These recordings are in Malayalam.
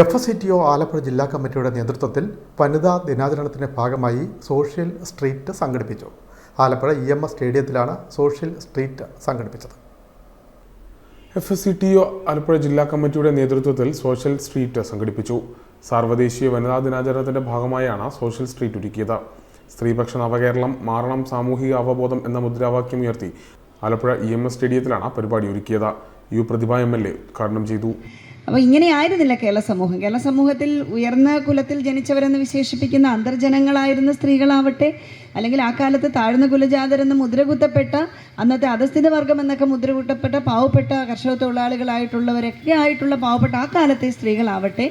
F S T O Alappuzha ജില്ലാ കമ്മിറ്റിയുടെ നേതൃത്വത്തിൽ വനിതാ ദിനാചരണത്തിന്റെ ഭാഗമായി സോഷ്യൽ സ്ട്രീറ്റ് സംഘടിപ്പിച്ചു. ആലപ്പുഴ ഇ എം എസ് സ്റ്റേഡിയത്തിലാണ് സോഷ്യൽ സ്ട്രീറ്റ് സംഘടിപ്പിച്ചത്. F S C T O Alappuzha ജില്ലാ കമ്മിറ്റിയുടെ നേതൃത്വത്തിൽ സോഷ്യൽ സ്ട്രീറ്റ് സംഘടിപ്പിച്ചു. സാർവദേശീയ വനിതാ ദിനാചരണത്തിന്റെ ഭാഗമായാണ് സോഷ്യൽ സ്ട്രീറ്റ് ഒരുക്കിയത്. സ്ത്രീപക്ഷ നവകേരളം മാറണം സാമൂഹിക അവബോധം എന്ന മുദ്രാവാക്യം ഉയർത്തി ആലപ്പുഴ ഇ എം എസ് സ്റ്റേഡിയത്തിലാണ് പരിപാടി ഒരുക്കിയത്. U Prathibha M L A ഉദ്ഘാടനം ചെയ്തു. അപ്പോൾ ഇങ്ങനെ ആയിരുന്നില്ല കേരള സമൂഹം. കേരള സമൂഹത്തിൽ ഉയർന്ന കുലത്തിൽ ജനിച്ചവരെന്ന് വിശേഷിപ്പിക്കുന്ന അന്തർജനങ്ങളായിരുന്ന സ്ത്രീകളാവട്ടെ അല്ലെങ്കിൽ ആ കാലത്ത് താഴ്ന്ന കുലജാതരെന്ന് മുദ്രകുത്തപ്പെട്ട അന്നത്തെ അധസ്ഥിത വർഗം എന്നൊക്കെ മുദ്രകുത്തപ്പെട്ട പാവപ്പെട്ട കർഷക തൊഴിലാളികളായിട്ടുള്ളവരൊക്കെ ആയിട്ടുള്ള പാവപ്പെട്ട ആ കാലത്തെ സ്ത്രീകളാവട്ടെ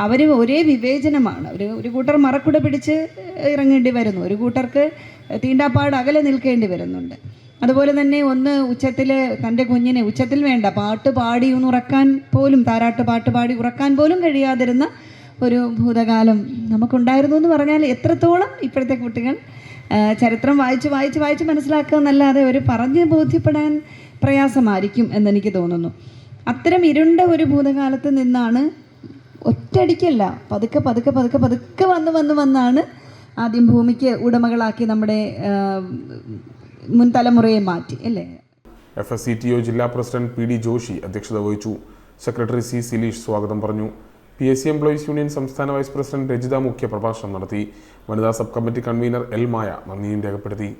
അവർ ഒരേ വിവേചനമാണ്. ഒരു ഒരു കൂട്ടർ മറക്കുട പിടിച്ച് ഇറങ്ങേണ്ടി വരുന്നു. ഒരു കൂട്ടർക്ക് തീണ്ടാപ്പാട് അകലെ നിൽക്കേണ്ടി വരുന്നുണ്ട്. അതുപോലെ തന്നെ ഒന്ന് ഉച്ചത്തിൽ തന്റെ കുഞ്ഞിനെ ഉച്ചത്തിൽ വേണ്ട പാട്ട് പാടി ഒന്ന് ഉറക്കാൻ പോലും താരാട്ട് പാട്ട് പാടി ഉറക്കാൻ പോലും കഴിയാതിരുന്ന ഒരു ഭൂതകാലം നമുക്കുണ്ടായിരുന്നു എന്ന് പറഞ്ഞാൽ എത്രത്തോളം ഇപ്പോഴത്തെ കുട്ടികൾ ചരിത്രം വായിച്ച് വായിച്ച് വായിച്ച് മനസ്സിലാക്കുക എന്നല്ലാതെ ഒരു പറഞ്ഞ് ബോധ്യപ്പെടാൻ പ്രയാസമായിരിക്കും എന്നെനിക്ക് തോന്നുന്നു. അത്തരം ഇരുണ്ട ഒരു ഭൂതകാലത്ത് നിന്നാണ് ഒറ്റടിക്കല്ല പതുക്കെ പതുക്കെ പതുക്കെ പതുക്കെ വന്ന് വന്ന് വന്നാണ് ആദ്യം ഭൂമിക്ക് ഉടമകളാക്കി നമ്മുടെ മുൻ തലമുറയെ മാറ്റി അല്ലേ? F S C T O ജില്ലാ പ്രസിഡന്റ് പി ഡി ജോഷി അധ്യക്ഷത വഹിച്ചു. സെക്രട്ടറി സി സിലീഷ് സ്വാഗതം പറഞ്ഞു. P S C employees union സംസ്ഥാന വൈസ് പ്രസിഡന്റ് രജിത മുഖ്യ പ്രഭാഷണം നടത്തി. വനിതാ sub committee convener L Maya നന്ദിയും രേഖപ്പെടുത്തി.